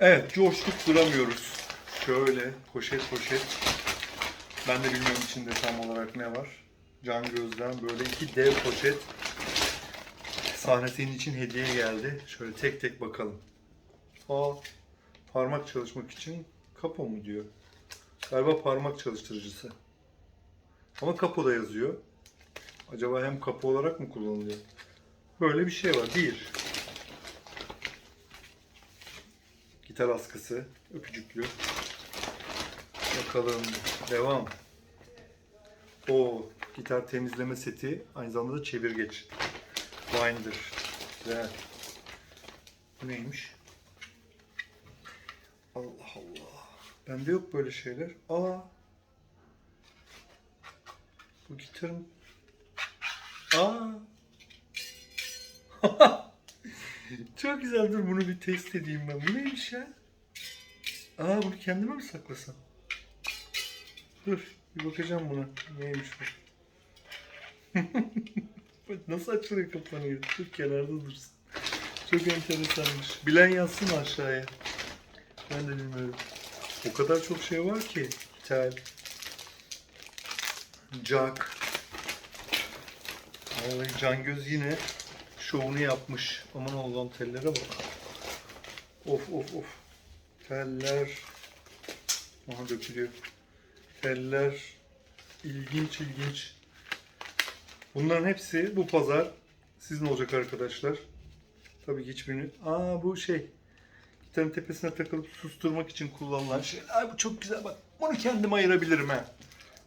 Evet, coştuk duramıyoruz. Şöyle poşet poşet. Ben de bilmiyorum içinde tam olarak ne var. Can Göz'den böyle iki dev poşet. Sahne senin için hediye geldi. Şöyle tek tek bakalım. Aa, parmak çalışmak için kapo mu diyor. Galiba parmak çalıştırıcısı. Ama kapo da yazıyor. Acaba hem kapı olarak mı kullanılıyor? Böyle bir şey var. Bir. Gitar askısı. Öpücüklü. Bakalım. Devam. O gitar temizleme seti. Aynı zamanda çevirgeç. Binder. Güzel. Bu neymiş? Allah Allah. Bende yok böyle şeyler. Aa. Bu gitarın Aa. Çok güzel dur bunu bir test edeyim ben. Bu neymiş ya? Aa bunu kendime mi saklasam? Dur bir bakacağım buna. Neymiş bu? Nasıl açılıyor kapanıyor? Dur kenarda dursun. Çok enteresanmış. Bilen yazsın aşağıya. Ben de bilmiyorum. O kadar çok şey var ki. Tel. Jack. Vallahi Cangöz yine şovunu yapmış. Aman Allah'ım tellere bak. Of of of. Teller. Aha dökülüyor. Teller. İlginç ilginç. Bunların hepsi bu pazar sizin olacak arkadaşlar. Tabii ki hiçbirini... Aa bu şey. Gitarın tepesine takılıp susturmak için kullanılan şey. Ay bu çok güzel bak. Bunu kendim ayırabilirim ha.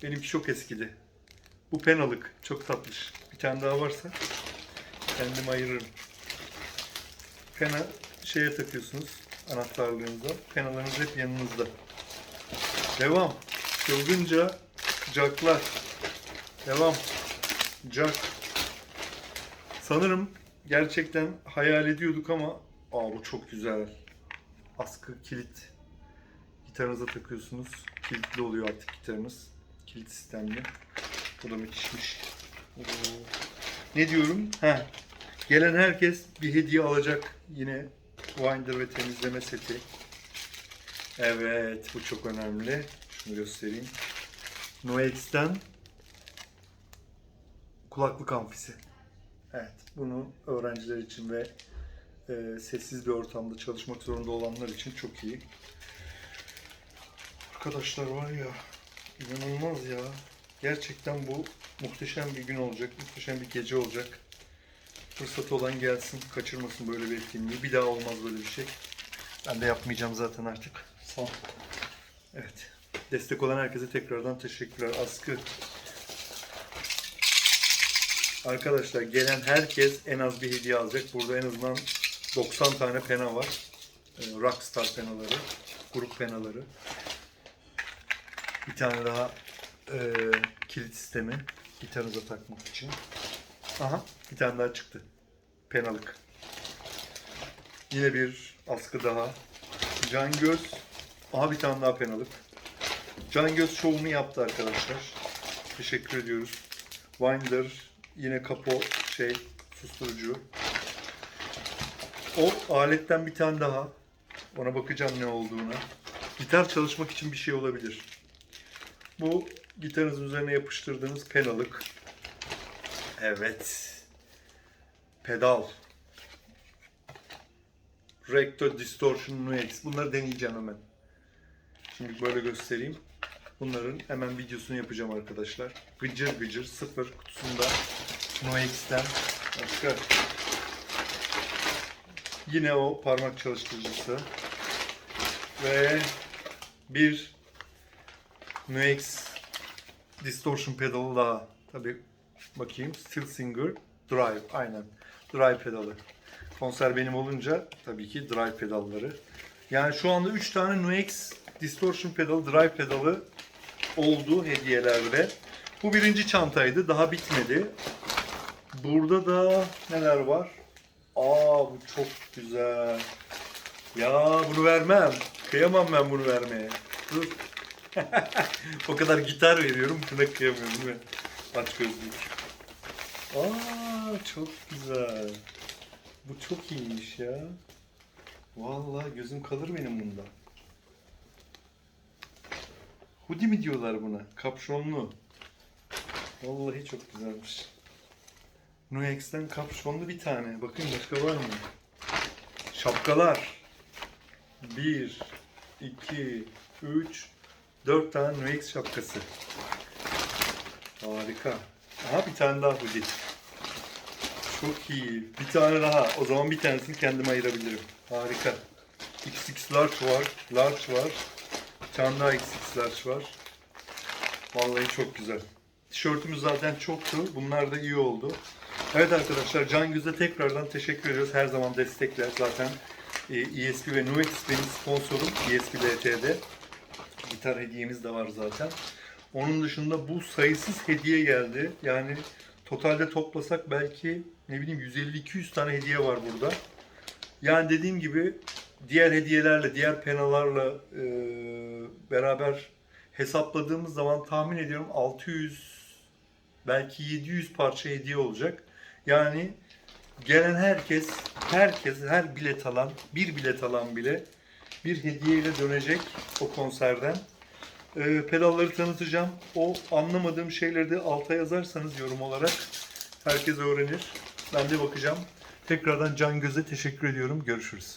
Benimki çok eskidi. Bu penalık. Çok tatlış. Bir tane daha varsa kendim ayırırım. Pena şeye takıyorsunuz anahtarlığınıza. Penalarınız hep yanınızda. Devam. Çılgınca jacklar. Devam. Jack. Sanırım gerçekten hayal ediyorduk ama aa bu çok güzel. Askı kilit. Gitarınıza takıyorsunuz. Kilitli oluyor artık gitarınız. Kilit sistemli. Bu da müthişmiş. Oo. Ne diyorum? Ha. Gelen herkes bir hediye alacak. Yine winder ve temizleme seti. Evet, bu çok önemli. Şunu göstereyim. Noex'ten kulaklık amfisi. Evet, bunu öğrenciler için ve e, sessiz bir ortamda çalışmak zorunda olanlar için çok iyi. Arkadaşlar var ya, inanılmaz ya. Gerçekten bu muhteşem bir gün olacak, muhteşem bir gece olacak. Fırsatı olan gelsin, kaçırmasın böyle bir etkinliği. Bir daha olmaz böyle bir şey. Ben de yapmayacağım zaten artık. Son. Evet. Destek olan herkese tekrardan teşekkürler. Askı. Arkadaşlar gelen herkes en az bir hediye alacak. Burada en azından 90 tane pena var. Ee, Rockstar penaları, grup penaları. Bir tane daha e, kilit sistemi gitarınıza takmak için. Aha bir tane daha çıktı. Penalık. Yine bir askı daha. Can Göz. Aha bir tane daha penalık. Can Göz şovunu yaptı arkadaşlar. Teşekkür ediyoruz. Winder yine kapo şey susturucu. O aletten bir tane daha. Ona bakacağım ne olduğuna. Gitar çalışmak için bir şey olabilir. Bu gitarınızın üzerine yapıştırdığınız penalık. Evet. Pedal. Recto Distortion Nuix. Bunları deneyeceğim hemen. Şimdi böyle göstereyim. Bunların hemen videosunu yapacağım arkadaşlar. Gıcır gıcır sıfır kutusunda Nuix'ten başka. Yine o parmak çalıştırıcısı. Ve bir Nuix distortion pedalı daha. Tabi bakayım. Steel Singer Drive. Aynen. Drive pedalı. Konser benim olunca tabii ki drive pedalları. Yani şu anda 3 tane Nuix distortion pedalı, drive pedalı oldu hediyelerde. Bu birinci çantaydı. Daha bitmedi. Burada da neler var? Aa bu çok güzel. Ya bunu vermem. Kıyamam ben bunu vermeye. Dur. O kadar gitar veriyorum. Buna kıyamıyorum değil mi? Aç gözlük. Aa çok güzel. Bu çok iyiymiş ya. Vallahi gözüm kalır benim bunda. Hoodie mi diyorlar buna? Kapşonlu. Vallahi çok güzelmiş. Nuex'ten kapşonlu bir tane. Bakın başka var mı? Şapkalar. 1, 2, 3, 4 tane Nuex şapkası. Harika. Aha bir tane daha hoodie. Çok iyi. Bir tane daha. O zaman bir tanesini kendime ayırabilirim. Harika. XX large var. Large var. Bir tane daha XX large var. Vallahi çok güzel. Tişörtümüz zaten çoktu. Bunlar da iyi oldu. Evet arkadaşlar Can Güz'e tekrardan teşekkür ediyoruz. Her zaman destekler zaten. e, ESP ve Nuex benim sponsorum. ESP LT'de. Gitar hediyemiz de var zaten. Onun dışında bu sayısız hediye geldi. Yani totalde toplasak belki ne bileyim 150-200 tane hediye var burada. Yani dediğim gibi diğer hediyelerle, diğer penalarla e, beraber hesapladığımız zaman tahmin ediyorum 600 belki 700 parça hediye olacak. Yani gelen herkes, herkes, her bilet alan, bir bilet alan bile bir hediyeyle dönecek o konserden. Ee, pedalları tanıtacağım. O anlamadığım şeyleri de alta yazarsanız yorum olarak herkes öğrenir. Ben de bakacağım. Tekrardan Can Göz'e teşekkür ediyorum. Görüşürüz.